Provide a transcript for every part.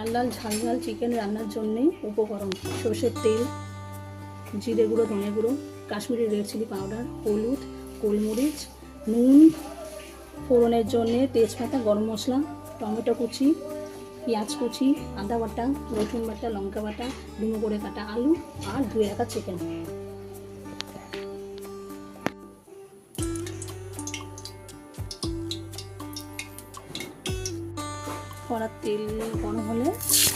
লাল লাল, ঝাল ঝাল চিকেন রান্নার জন্যে উপকরণ। সর্ষের তেল, জিরে গুঁড়ো, ধনে গুঁড়ো, কাশ্মীরি রেড চিলি পাউডার হলুদ, গোলমরিচ, নুন, ফোড়নের জন্যে তেজপাতা, গরম মশলা, টমেটো কুচি, পেঁয়াজ কুচি, আদা বাটা, রসুন বাটা, লঙ্কা বাটা, ডুমো করে কাটা আলু আর ধুয়ে রাখা চিকেন কড়ার তেল গরম হলে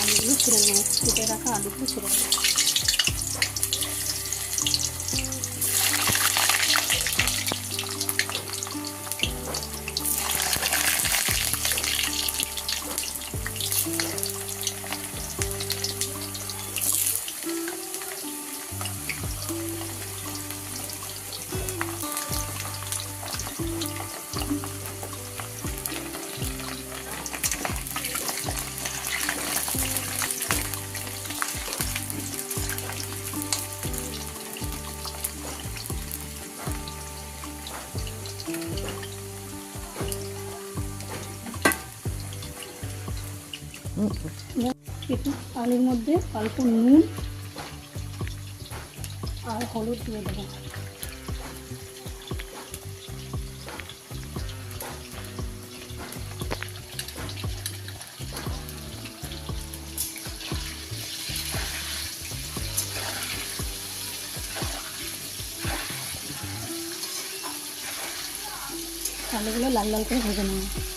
আলুগুলো ছেড়ে দেবো। কেটে রাখা আলুগুলো ছেড়ে দেবো। একটু আলুর মধ্যে অল্প নুন আর হলুদ দিয়ে দেবো। আলুগুলো লাল লাল করে ভেজে নেব।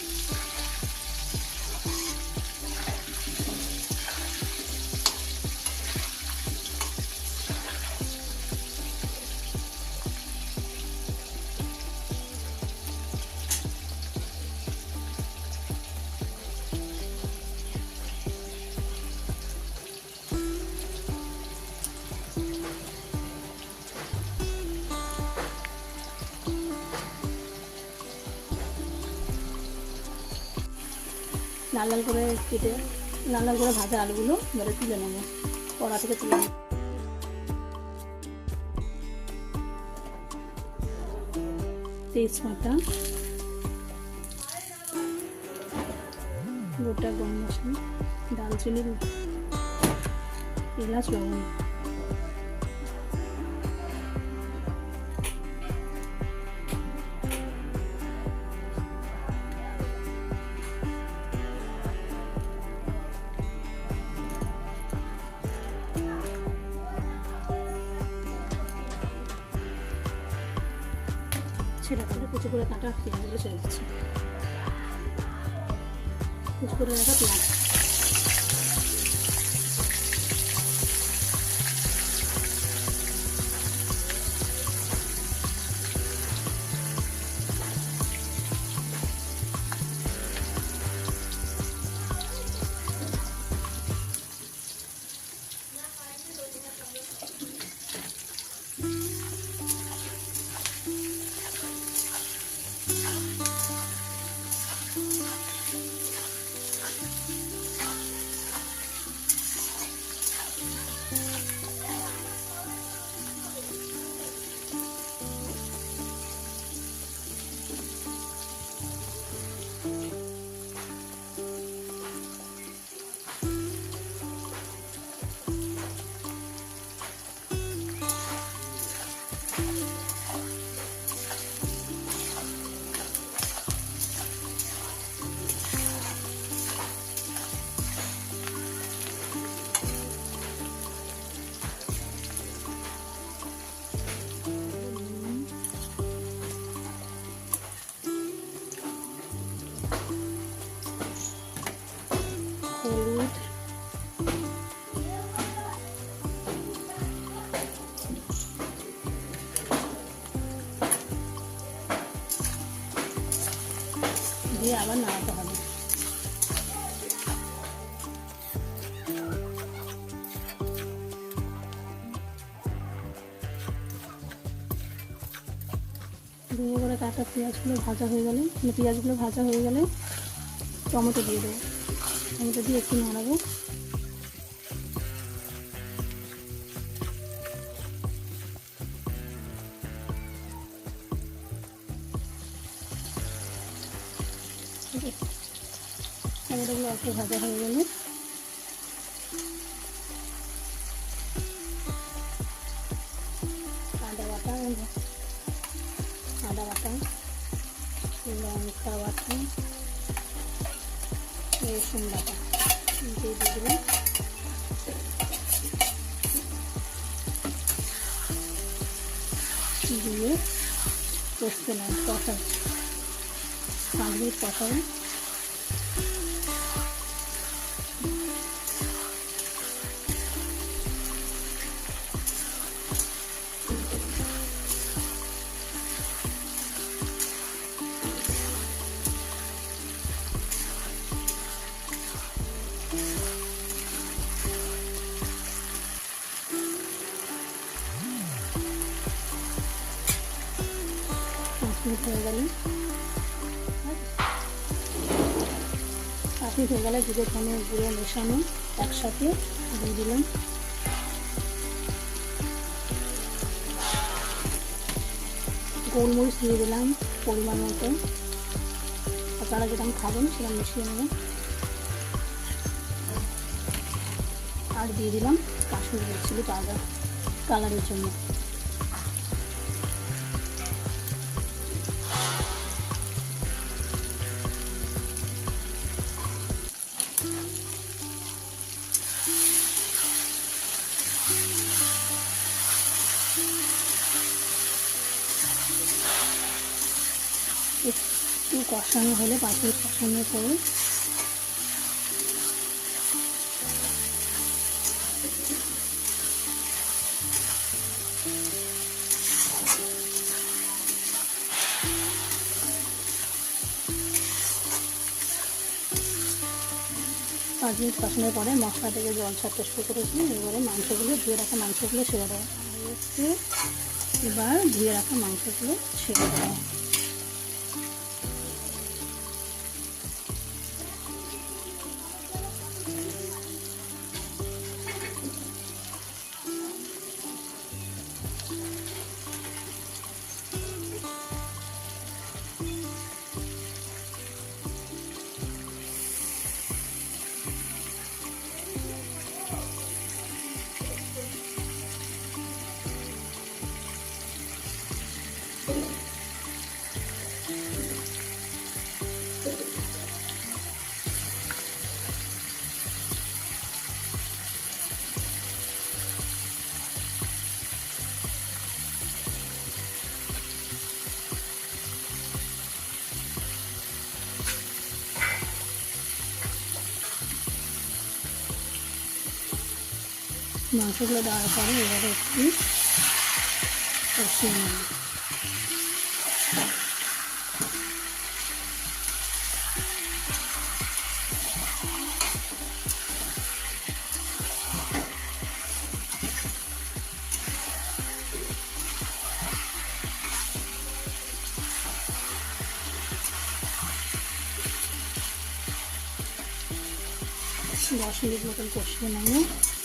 লাল লাল করে কেটে, লাল লাল করে ভাজা আলুগুলো এবারে তুলে নেব, কড়া থেকে তুলে নেব। তেজপাতা, গোটা গরম মশলা দালচিনি এলাচ লবঙ্গ করে কুচি করে কাটা পেঁয়াজগুলো চলে দিচ্ছি। কুচি করে রাখা পেঁয়াজ। ডুবো করে কাটা পেঁয়াজগুলো ভাজা হয়ে গেলে মানে পেঁয়াজগুলো ভাজা হয়ে গেলে টমেটো দিয়ে দেবো। টমেটো দিয়ে একটু নাড়াবো। টমেটোগুলো অল্প ভাজা হয়ে গেলে আদা বাটা আদা বাটা লঙ্কা বাটা রসুন বাটা দিয়ে দিলাম। দিয়ে কষতে না কষাই পাঁচ মিনিট মিনিট হয়ে গেলে হয়ে গেলে দুটো ধনে গুঁড়ো মেশানো একসাথে দিয়ে দিলাম। গোলমরিচ দিয়ে দিলাম পরিমাণ মতো। আপনারা যেরকম খাবেন সেরকম মিশিয়ে নেবেন। আর দিয়ে দিলাম কাশ্মীরি চিলি পাউডার কালারের জন্য। একটু কষানো হলে পাঁচ মিনিট কষানোর পরে পাঁচ মিনিট কষানোর পরে মশলা থেকে জল ছাড়তে শুরু করেছি এবারে মাংসগুলো, ধুয়ে রাখা মাংসগুলো ছেড়ে দেওয়া এবার ধুয়ে রাখা মাংসগুলো ছেড়ে দেওয়া মাংসগুলো দেওয়ার পরে এবারে একটু কষিয়ে নেব। দশ মিনিট মতন কষিয়ে নেব।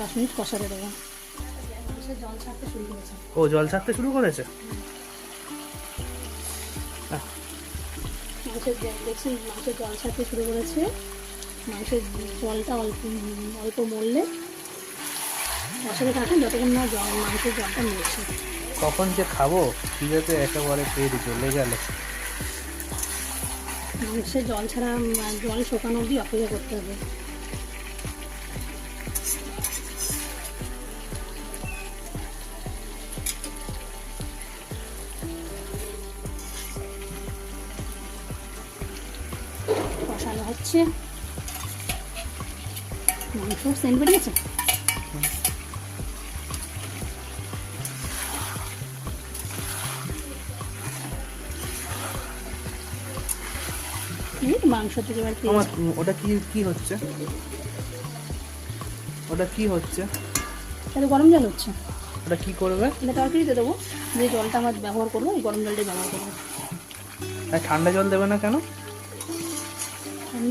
দশ মিনিট কষাতে দেবো জল ছাড়তে শুরু করেছে। ও জল ছাড়তে শুরু করেছে? মাংসের দেখছি মাংসের জল ছাড়তে শুরু করেছে। মাংসের জলটা অল্প অল্প মরলে কষাতে থাকেন যতক্ষণ না জল মাংসের জলটা কখন যে খাব খিদেতে একেবারে পেট চলে গেল। মাংসের জল ছাড়া জল শোকানো অবধি অপেক্ষা করতে হবে। হচ্ছে? মাংস সেন্ট বেরিয়েছে মাংস থেকে এবার পেঁয়াজ। আমার ওটা কি কি হচ্ছে? ওটা কি হচ্ছে? তাহলে গরম জল হচ্ছে। ওটা কি করবে? এটা তরকারিতে দেবো। যে জলটা আমার ব্যবহার করব গরম জলটাই ব্যবহার করব। ঠান্ডা জল দেবে না কেন?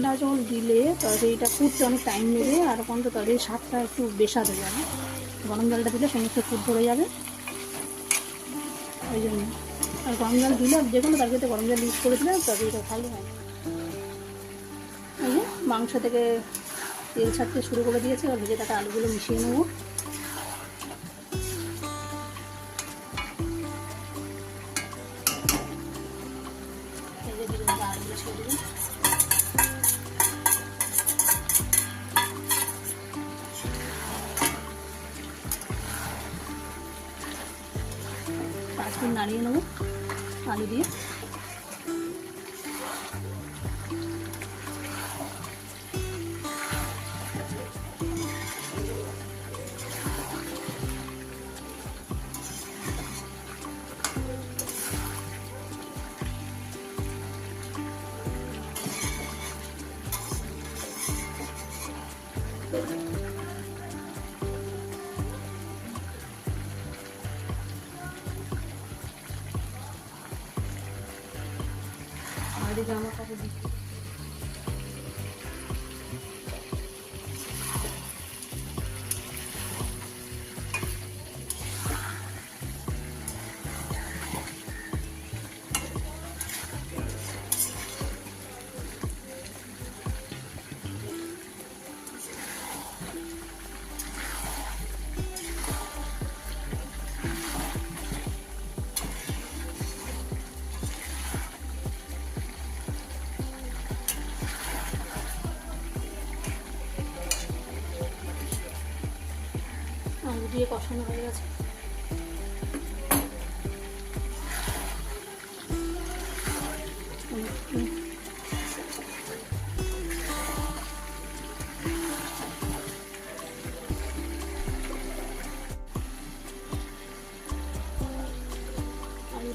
ঠান্ডা জল দিলে তরকারিটা ফুটতে অনেক টাইম নেবে আর ওখান তো স্বাদটা একটু দেবে না গরম জলটা দিলে সমস্ত ফুট ধরে যাবে। ওই জন্য। আর গরম জল দিলে যে কোনো তরকারিতে গরম জল ইউজ করে দিলে তবে এটা ভালো হয় মাংস থেকে তেল ছাড়তে শুরু করে দিয়েছে আর ভেজে থাকা আলুগুলো মিশিয়ে নেব। মিনিট নাড়িয়ে নেব আলু দিয়ে। দিয়ে কষানো হয়ে গেছে।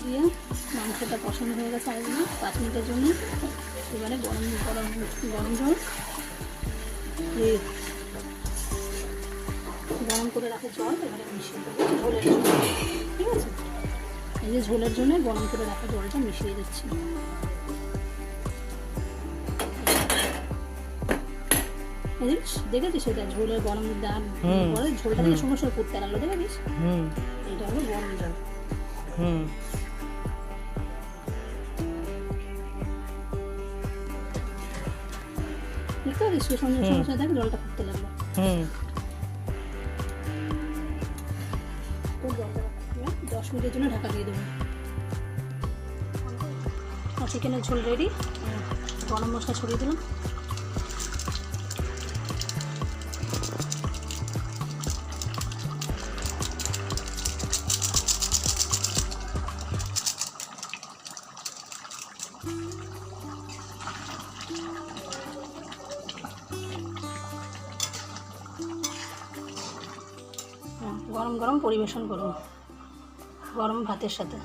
দিয়ে মাংসটা কষানো হয়ে গেছে আলু দিয়ে পাঁচ মিনিটের জন্য। এবারে গরম গরম গরম জল গরম করে রাখা জল এবারে মিশিয়ে দেবো ঝোলের জন্য। ঠিক আছে? এই যে ঝোলের জন্য গরম করে রাখা জলটা মিশিয়ে দিচ্ছি। দেখেছিস সেটা ঝোলের গরম দাম পরে ঝোলটা থেকে সমস্যা করতে লাগল দেখেছিস? হুম। এটা হলো গরম জল। হুম। দেখতে পাচ্ছিস? সে সঙ্গে সমস্যা দেখ জলটা ফুটতে লাগল। হুম। মিনিটের জন্য ঢাকা দিয়ে দেবো। চিকেনের ঝোল রেডি গরম মশলা ছড়িয়ে দিলাম। হুম, গরম গরম পরিবেশন করুন। গরম ভাতের সাথে।